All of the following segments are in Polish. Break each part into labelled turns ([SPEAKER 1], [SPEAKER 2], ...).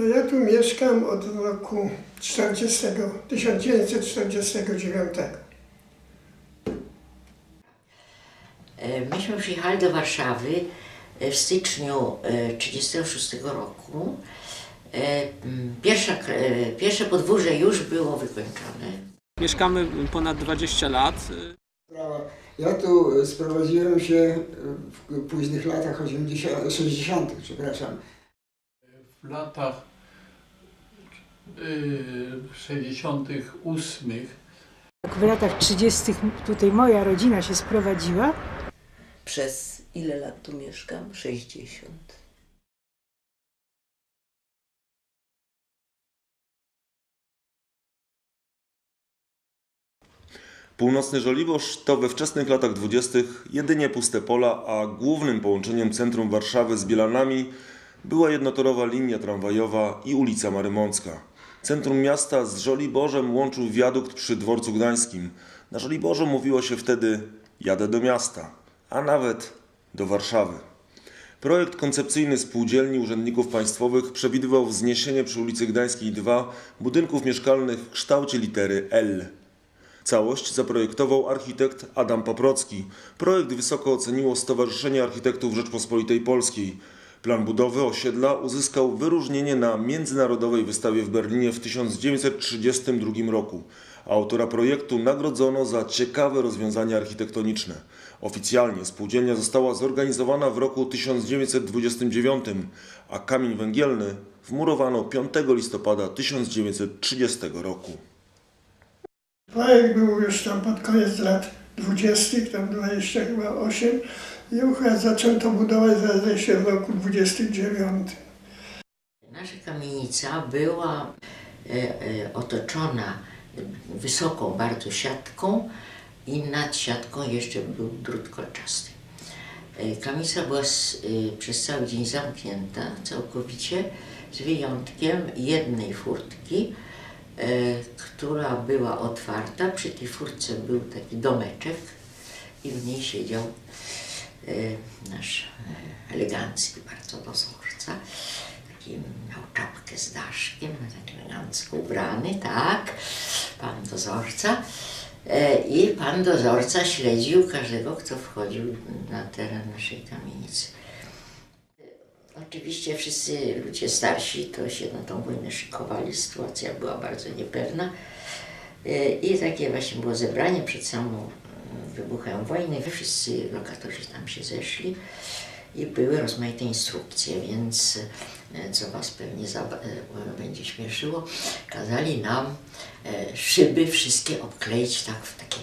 [SPEAKER 1] No ja tu mieszkam od roku 40, 1949.
[SPEAKER 2] E, Myśmy przyjechali do Warszawy e, w styczniu e, 1936 roku. E, m, Pierwsza, k- e, pierwsze podwórze już było wykończone.
[SPEAKER 3] Mieszkamy ponad 20 lat.
[SPEAKER 4] Sprawa. Ja tu sprowadziłem się w późnych latach 80, 60., przepraszam.
[SPEAKER 5] w latach 68
[SPEAKER 6] W latach 30. tutaj moja rodzina się sprowadziła.
[SPEAKER 7] Przez ile lat tu mieszkam? 60.
[SPEAKER 8] Północny Żoliborz to we wczesnych latach dwudziestych jedynie puste pola, a głównym połączeniem centrum Warszawy z Bielanami była jednotorowa linia tramwajowa i ulica Marymącka. Centrum miasta z Żoliborzem łączył wiadukt przy dworcu gdańskim. Na Żoliborzu mówiło się wtedy jadę do miasta, a nawet do Warszawy. Projekt koncepcyjny spółdzielni urzędników państwowych przewidywał wzniesienie przy ulicy Gdańskiej 2 budynków mieszkalnych w kształcie litery L. Całość zaprojektował architekt Adam Paprocki. Projekt wysoko oceniło Stowarzyszenie Architektów Rzeczpospolitej Polskiej. Plan budowy osiedla uzyskał wyróżnienie na Międzynarodowej Wystawie w Berlinie w 1932 roku. Autora projektu nagrodzono za ciekawe rozwiązania architektoniczne. Oficjalnie spółdzielnia została zorganizowana w roku 1929, a kamień węgielny wmurowano 5 listopada 1930 roku.
[SPEAKER 1] Projekt był już tam pod koniec lat 20., tam 20 chyba 8 i akurat zaczęto budować zdaje się w roku 29.
[SPEAKER 2] Nasza kamienica była e, e, otoczona wysoką bardzo siatką i nad siatką jeszcze był drut kolczasty. E, Kamienica była przez cały dzień zamknięta całkowicie, z wyjątkiem jednej furtki, która była otwarta. Przy tej furtce był taki domeczek i w niej siedział nasz e, elegancki bardzo dozorca. Taki miał czapkę z daszkiem, tak elegancko ubrany, tak, pan dozorca. E, I pan dozorca śledził każdego, kto wchodził na teren naszej kamienicy. Oczywiście wszyscy ludzie starsi to się na tą wojnę szykowali, sytuacja była bardzo niepewna. E, I takie właśnie było zebranie przed samą wybuchem wojny. Wszyscy lokatorzy tam się zeszli i były rozmaite instrukcje, więc e, co Was pewnie e, będzie śmieszyło, kazali nam e, szyby wszystkie obkleić tak w takie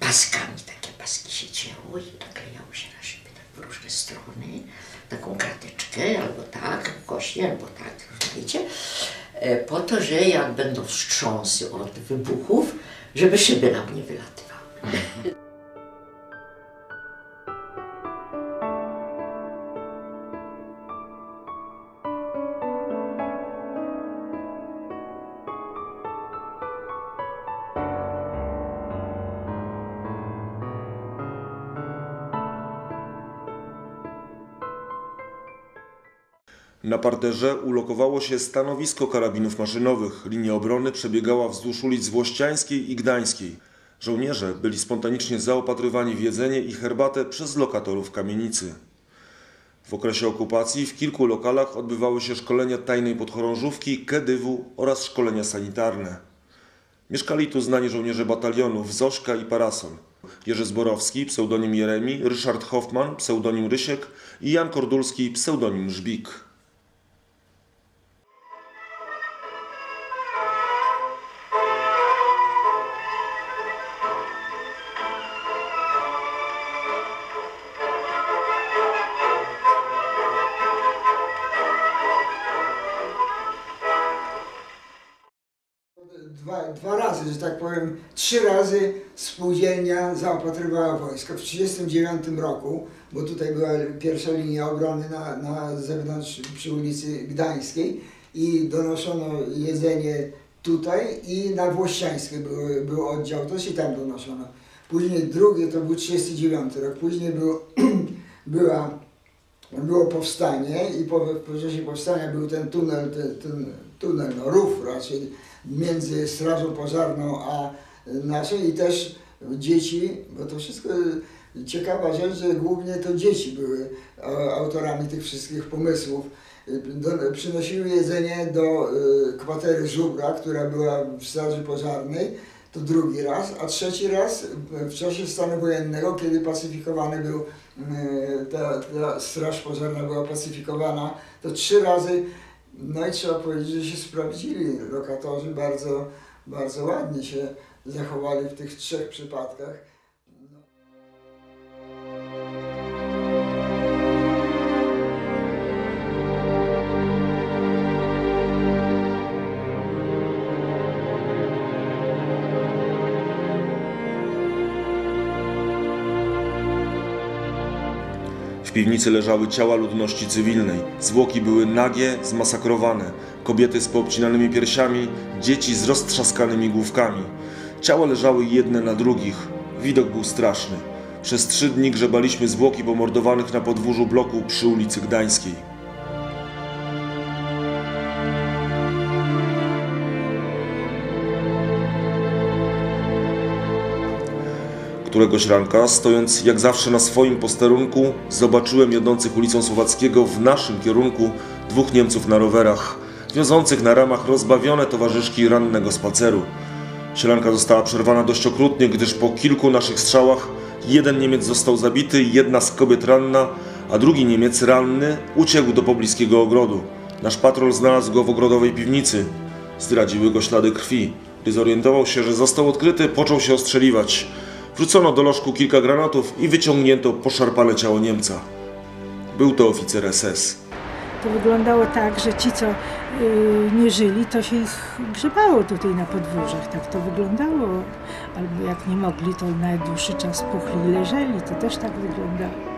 [SPEAKER 2] paskami, takie paski się cięło i naklejało się na szyby tak w różne strony, taką karteczkę albo tak, kośnie, albo tak, wiecie, po to, że jak będą wstrząsy od wybuchów, żeby szyby nam nie wylatywały.
[SPEAKER 8] parterze ulokowało się stanowisko karabinów maszynowych. Linia obrony przebiegała wzdłuż ulic Włościańskiej i Gdańskiej. Żołnierze byli spontanicznie zaopatrywani w jedzenie i herbatę przez lokatorów kamienicy. W okresie okupacji w kilku lokalach odbywały się szkolenia tajnej podchorążówki, Kedywu oraz szkolenia sanitarne. Mieszkali tu znani żołnierze batalionów Zoszka i Parasol. Jerzy Zborowski, pseudonim Jeremi, Ryszard Hoffman, pseudonim Rysiek i Jan Kordulski, pseudonim Żbik.
[SPEAKER 4] Dwa, dwa razy, że tak powiem, trzy razy spółdzielnia zaopatrywała wojsko. W 1939 roku, bo tutaj była pierwsza linia obrony na, na zewnątrz przy ulicy Gdańskiej i donoszono jedzenie tutaj i na Włościańskiej był, był oddział, to się tam donoszono. Później drugie to był 39 rok, później był, była było powstanie i po, po czasie powstania był ten tunel, ten, ten tunel, no rów raczej, między Strażą Pożarną a naszą i też dzieci, bo to wszystko ciekawa rzecz, że głównie to dzieci były e, autorami tych wszystkich pomysłów. Do, przynosiły jedzenie do e, kwatery Żubra, która była w Straży Pożarnej, to drugi raz, a trzeci raz w czasie stanu wojennego, kiedy pacyfikowany był, ta, ta straż pożarna była pacyfikowana, to trzy razy, no i trzeba powiedzieć, że się sprawdzili. Lokatorzy bardzo, bardzo ładnie się zachowali w tych trzech przypadkach.
[SPEAKER 8] W piwnicy leżały ciała ludności cywilnej. Zwłoki były nagie, zmasakrowane. Kobiety z poobcinanymi piersiami, dzieci z roztrzaskanymi główkami. Ciała leżały jedne na drugich. Widok był straszny. Przez trzy dni grzebaliśmy zwłoki pomordowanych na podwórzu bloku przy ulicy Gdańskiej. Któregoś ranka, stojąc jak zawsze na swoim posterunku, zobaczyłem jadących ulicą Słowackiego w naszym kierunku dwóch Niemców na rowerach, wiązących na ramach rozbawione towarzyszki rannego spaceru. Sielanka została przerwana dość okrutnie, gdyż po kilku naszych strzałach jeden Niemiec został zabity, jedna z kobiet ranna, a drugi Niemiec ranny uciekł do pobliskiego ogrodu. Nasz patrol znalazł go w ogrodowej piwnicy. Zdradziły go ślady krwi. Gdy zorientował się, że został odkryty, począł się ostrzeliwać. Wrzucono do lożku kilka granatów i wyciągnięto poszarpane ciało Niemca. Był to oficer SS.
[SPEAKER 6] To wyglądało tak, że ci, co y, nie żyli, to się ich grzebało tutaj na podwórzach. Tak to wyglądało. Albo jak nie mogli, to na dłuższy czas puchli i leżeli. To też tak wyglądało.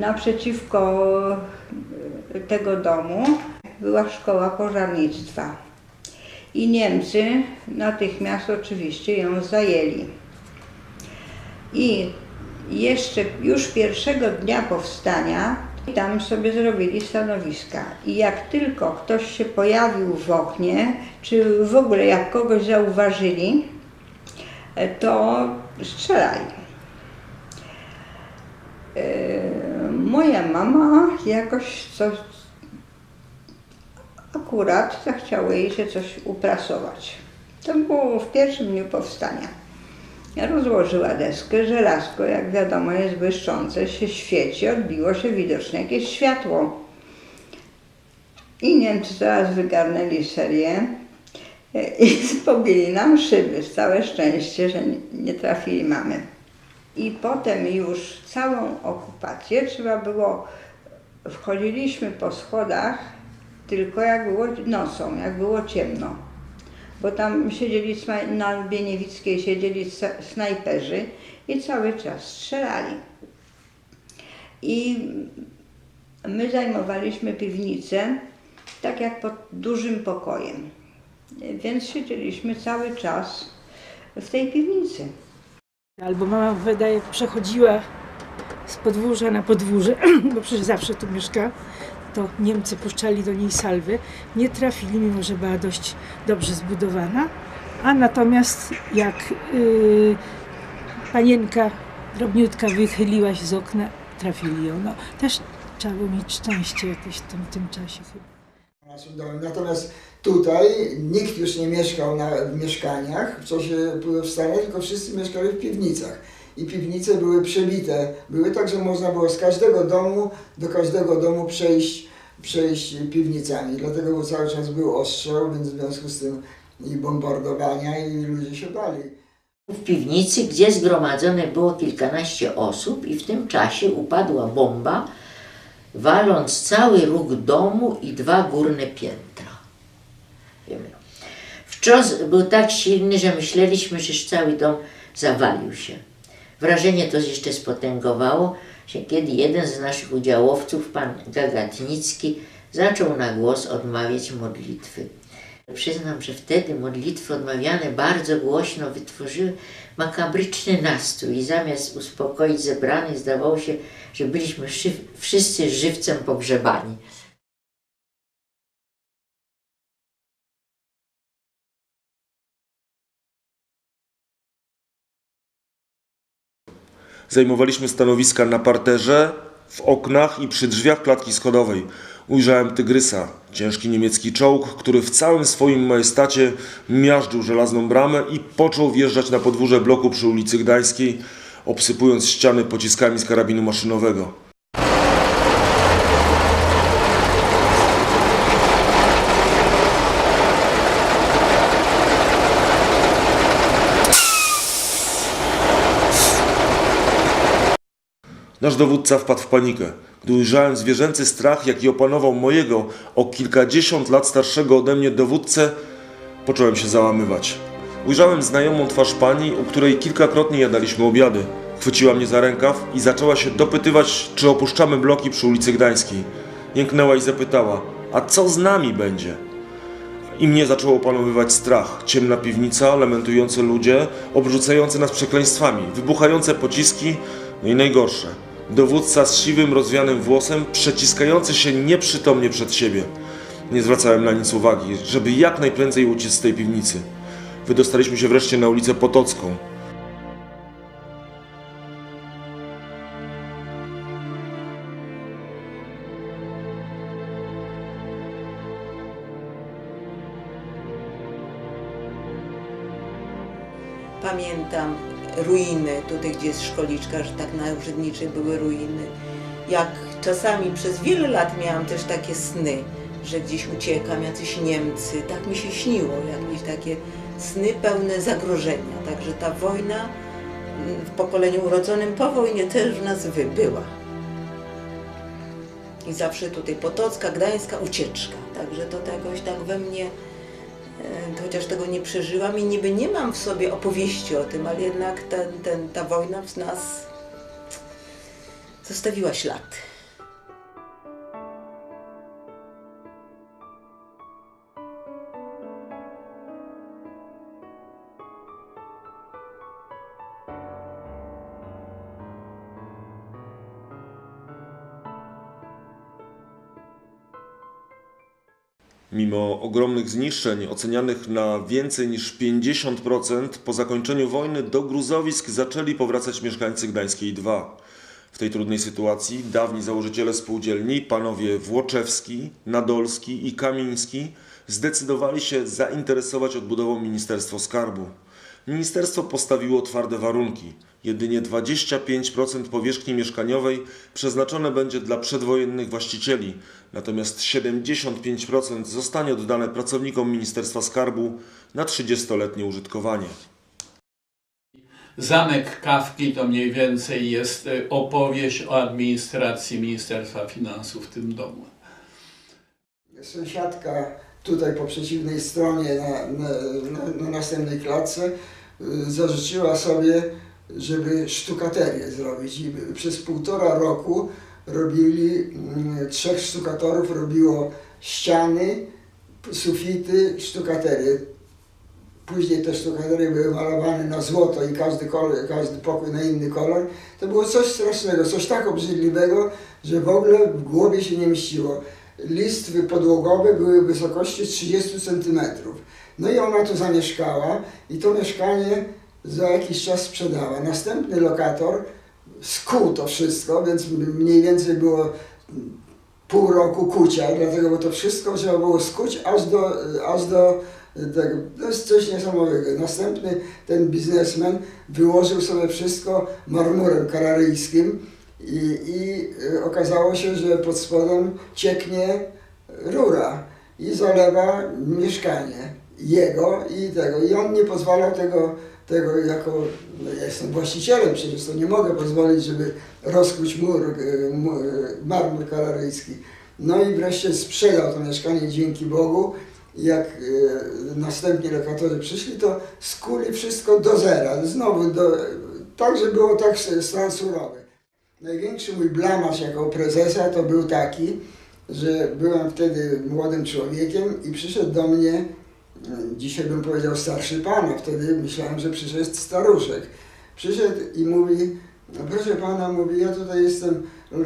[SPEAKER 9] Naprzeciwko e, tego domu była szkoła pożarnictwa. I Niemcy natychmiast oczywiście ją zajęli. I jeszcze już pierwszego dnia powstania tam sobie zrobili stanowiska. I jak tylko ktoś się pojawił w oknie, czy w ogóle jak kogoś zauważyli, e, to strzelali. Moja mama jakoś coś akurat zachciało jej się coś uprasować. To było w pierwszym dniu powstania. Rozłożyła deskę, żelazko, jak wiadomo, jest błyszczące, się świeci, odbiło się widocznie jakieś światło. I Niemcy zaraz wygarnęli serię i pobili nam szyby. Całe szczęście, że nie trafili mamy. I potem już całą okupację trzeba było, wchodziliśmy po schodach tylko jak było nocą, jak było ciemno. Bo tam siedzieli na Bieniewickiej siedzieli snajperzy i cały czas strzelali. I my zajmowaliśmy piwnicę tak jak pod dużym pokojem. Więc siedzieliśmy cały czas w tej piwnicy.
[SPEAKER 6] Albo mama, wydaje, przechodziła z podwórza na podwórze, bo przecież zawsze tu mieszka, to Niemcy puszczali do niej salwy. Nie trafili, mimo że była dość dobrze zbudowana. A natomiast jak y, panienka drobniutka wychyliła się z okna, trafili ją. No, też trzeba było mieć szczęście jakieś w tym, tym czasie chyba.
[SPEAKER 4] Natomiast tutaj nikt już nie mieszkał na, w mieszkaniach w czasie powstania, tylko wszyscy mieszkali w piwnicach. I piwnice były przebite. Były tak, że można było z każdego domu do każdego domu przejść, przejść piwnicami. Dlatego cały czas był ostrzał, więc w związku z tym i bombardowania i ludzie się bali.
[SPEAKER 2] W piwnicy, gdzie zgromadzone było kilkanaście osób i w tym czasie upadła bomba, waląc cały róg domu i dwa górne piętra. Wiemy. Wstrząs był tak silny, że myśleliśmy, że cały dom zawalił się. Wrażenie to jeszcze spotęgowało się, kiedy jeden z naszych udziałowców, pan Gagatnicki, zaczął na głos odmawiać modlitwy. Przyznam, że wtedy modlitwy odmawiane bardzo głośno wytworzyły makabryczny nastrój i zamiast uspokoić zebranych zdawało się, że byliśmy szy- wszyscy żywcem pogrzebani.
[SPEAKER 8] Zajmowaliśmy stanowiska na parterze, w oknach i przy drzwiach klatki schodowej. Ujrzałem tygrysa, ciężki niemiecki czołg, który w całym swoim majestacie miażdżył żelazną bramę i począł wjeżdżać na podwórze bloku przy ulicy Gdańskiej, obsypując ściany pociskami z karabinu maszynowego. Nasz dowódca wpadł w panikę. Gdy ujrzałem zwierzęcy strach, jaki opanował mojego o kilkadziesiąt lat starszego ode mnie dowódcę, począłem się załamywać. Ujrzałem znajomą twarz pani, u której kilkakrotnie jadaliśmy obiady. Chwyciła mnie za rękaw i zaczęła się dopytywać, czy opuszczamy bloki przy ulicy Gdańskiej. Jęknęła i zapytała, a co z nami będzie? I mnie zaczął opanowywać strach. Ciemna piwnica, lamentujące ludzie, obrzucające nas przekleństwami, wybuchające pociski, no i najgorsze. Dowódca z siwym, rozwianym włosem, przeciskający się nieprzytomnie przed siebie. Nie zwracałem na nic uwagi, żeby jak najprędzej uciec z tej piwnicy. Wydostaliśmy się wreszcie na ulicę Potocką.
[SPEAKER 7] Ruiny, tutaj gdzie jest szkoliczka, że tak na urzędniczej były ruiny. Jak czasami przez wiele lat miałam też takie sny, że gdzieś uciekam, jacyś Niemcy. Tak mi się śniło, jakieś takie sny pełne zagrożenia. Także ta wojna mm, w pokoleniu urodzonym po wojnie też w nas wy- była. I zawsze tutaj Potocka, Gdańska, ucieczka. Także to jakoś tak we mnie chociaż tego nie przeżyłam i niby nie mam w sobie opowieści o tym, ale jednak ten, ten, ta wojna w nas zostawiła ślad.
[SPEAKER 8] Mimo ogromnych zniszczeń, ocenianych na więcej niż 50%, po zakończeniu wojny do gruzowisk zaczęli powracać mieszkańcy Gdańskiej 2. W tej trudnej sytuacji dawni założyciele spółdzielni, panowie Włoczewski, Nadolski i Kamiński, zdecydowali się zainteresować odbudową Ministerstwo Skarbu. Ministerstwo postawiło twarde warunki. Jedynie 25% powierzchni mieszkaniowej przeznaczone będzie dla przedwojennych właścicieli, natomiast 75% zostanie oddane pracownikom Ministerstwa Skarbu na 30-letnie użytkowanie.
[SPEAKER 5] Zamek Kawki to mniej więcej jest e, opowieść o administracji Ministerstwa Finansów w tym domu.
[SPEAKER 4] Sąsiadka tutaj po przeciwnej stronie na, na, na, na następnej klatce y, zażyczyła sobie, żeby sztukaterię zrobić i przez półtora roku robili, mm, trzech sztukatorów robiło ściany, sufity, sztukaterię. Później te sztukaterie były malowane na złoto i każdy, kolor, każdy pokój na inny kolor. To było coś strasznego, coś tak obrzydliwego, że w ogóle w głowie się nie mieściło. Listwy podłogowe były wysokości 30 cm. No i ona tu zamieszkała i to mieszkanie za jakiś czas sprzedała. Następny lokator skuł to wszystko, więc mniej więcej było pół roku kucia, dlatego bo to wszystko trzeba było skuć aż do, aż do tego. To jest coś niesamowitego. Następny ten biznesmen wyłożył sobie wszystko marmurem kararyjskim i, i y, okazało się, że pod spodem cieknie rura i zalewa mieszkanie. Jego i tego. I on nie pozwalał tego, tego jako, no ja jestem właścicielem przecież, to nie mogę pozwolić, żeby rozkuć mur, e, mu- e, marmur kalaryjski. No i wreszcie sprzedał to mieszkanie dzięki Bogu. Jak e, następni lokatorzy przyszli, to skuli wszystko do zera. Znowu, do, tak, że było tak stan surowy. Największy mój blamaż jako prezesa to był taki, że byłem wtedy młodym człowiekiem i przyszedł do mnie, dzisiaj bym powiedział starszy pan, wtedy myślałem, że przyszedł staruszek. Przyszedł i mówi, no proszę pana, mówi, ja tutaj jestem e,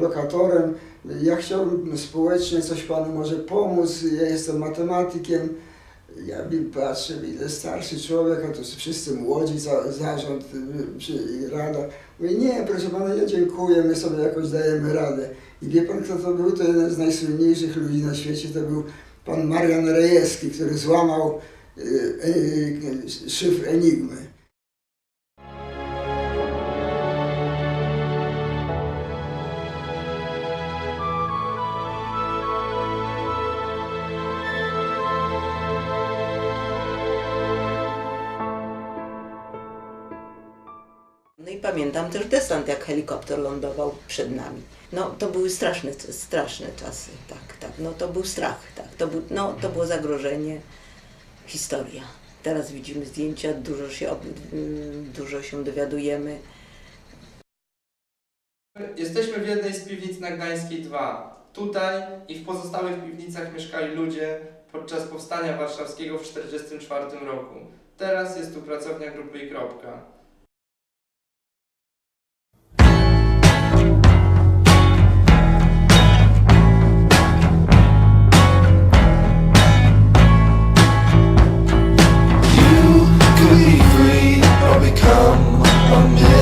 [SPEAKER 4] lokatorem, ja chciałbym społecznie coś panu może pomóc, ja jestem matematykiem. Ja patrzę, widzę starszy człowiek, a tu wszyscy młodzi, za, zarząd i rada. Mówię, nie, proszę pana, ja dziękuję, my sobie jakoś dajemy radę. I wie pan, kto to był? To jeden z najsłynniejszych ludzi na świecie, to był pan Marian Rejewski, który złamał y, y, szyfr Enigmy.
[SPEAKER 7] Pamiętam też desant, jak helikopter lądował przed nami. No to były straszne, straszne czasy, tak, tak. No to był strach, tak. To, był, no, to było zagrożenie, historia. Teraz widzimy zdjęcia, dużo się, dużo się dowiadujemy.
[SPEAKER 10] Jesteśmy w jednej z piwnic na Gdańskiej 2. Tutaj i w pozostałych piwnicach mieszkali ludzie podczas powstania warszawskiego w 1944 roku. Teraz jest tu pracownia grupy i kropka.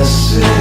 [SPEAKER 10] blessed.